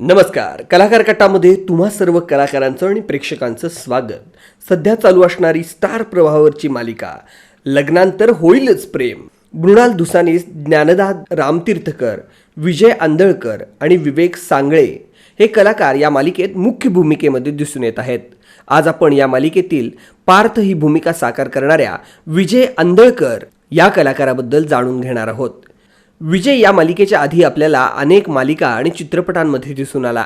नमस्कार. कलाकार कटामध्ये तुम्हा सर्व कलाकारांचं आणि प्रेक्षकांचं स्वागत. सध्या चालू असणारी स्टार प्रवाहावरची मालिका लग्नांतर होईलच प्रेम. मृणाल दुसानी ज्ञानदा रामतीर्थकर विजय आंदळकर आणि विवेक सांगळे हे कलाकार या मालिकेत मुख्य भूमिकेमध्ये दिसून येत आहेत. आज आपण या मालिकेतील पार्थ ही भूमिका साकार करणाऱ्या विजय आंदळकर या कलाकाराबद्दल जाणून घेणार आहोत. विजय या मालिकेच्या आधी आपल्याला अनेक मालिका आणि चित्रपटांमध्ये दिसून आला.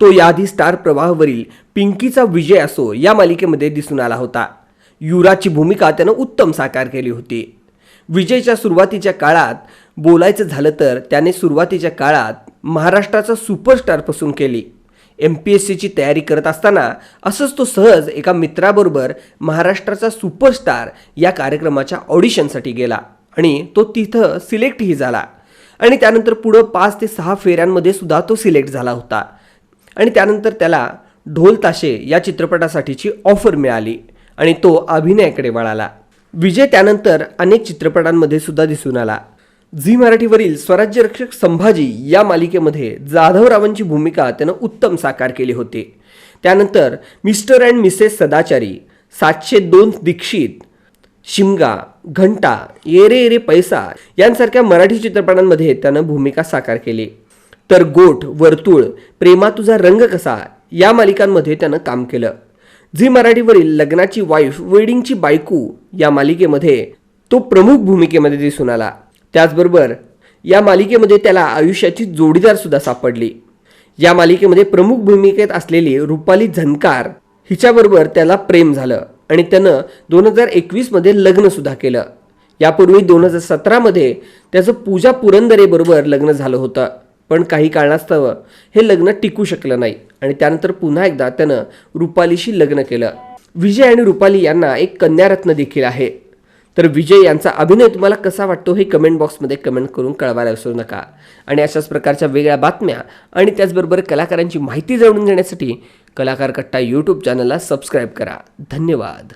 तो याआधी स्टार प्रवाहावरील पिंकीचा विजय असो या मालिकेमध्ये दिसून आला होता. युवराजची भूमिका त्यानं उत्तम साकार केली होती. विजयच्या सुरुवातीच्या काळात बोलायचं झालं तर त्याने सुरुवातीच्या काळात महाराष्ट्राचा सुपरस्टारपासून केली. एम पी एस सीची तयारी करत असताना असंच तो सहज एका मित्राबरोबर महाराष्ट्राचा सुपरस्टार या कार्यक्रमाच्या ऑडिशनसाठी गेला. आणि तो तिथं सिलेक्टही झाला. आणि त्यानंतर पुढं पाच ते सहा फेऱ्यांमध्ये सुद्धा तो सिलेक्ट झाला होता. आणि त्यानंतर त्याला ढोल ताशे या चित्रपटासाठीची ऑफर मिळाली आणि तो अभिनयाकडे वळाला. विजय त्यानंतर अनेक चित्रपटांमध्ये सुद्धा दिसून आला. झी मराठीवरील स्वराज्य रक्षक संभाजी या मालिकेमध्ये जाधवरावांची भूमिका त्यानं उत्तम साकार केली होती. त्यानंतर मिस्टर अँड मिसेस सदाचारी सातशे दोन दीक्षित शिमगा घंटा येरे येरे पैसा यांसारख्या मराठी चित्रपटांमध्ये त्यानं भूमिका साकार केली. तर गोठ वर्तुळ प्रेमा तुझा रंग कसा? या मालिकांमध्ये त्यानं काम केलं. झी मराठीवरील लग्नाची वाईफ वेडिंगची बायको या मालिकेमध्ये तो प्रमुख भूमिकेमध्ये दिसून आला. त्याचबरोबर या मालिकेमध्ये त्याला आयुष्याची जोडीदार सुद्धा सापडली. या मालिकेमध्ये प्रमुख भूमिकेत असलेली रुपाली झनकार हिच्याबरोबर त्याला प्रेम झालं. आणि त्यानं दोन हजार एकवीसमध्ये लग्नसुद्धा केलं. यापूर्वी दोन हजार सतरामध्ये त्याचं पूजा पुरंदरेबरोबर लग्न झालं होतं. पण काही कारणास्तव हे लग्न टिकू शकलं नाही आणि त्यानंतर पुन्हा एकदा त्यानं रुपालीशी लग्न केलं. विजय आणि रुपाली यांना एक कन्यारत्न देखील आहे. तर विजय यांचा अभिनय तुम्हाला कसा वाटतो हे कमेंट बॉक्समध्ये कमेंट करून कळवायला विसरू नका. आणि अशाच प्रकारच्या वेगळ्या बातम्या आणि त्याचबरोबर कलाकारांची माहिती जाणून घेण्यासाठी कलाकार कट्टा यूट्यूब चॅनलला सबस्क्राईब करा. धन्यवाद.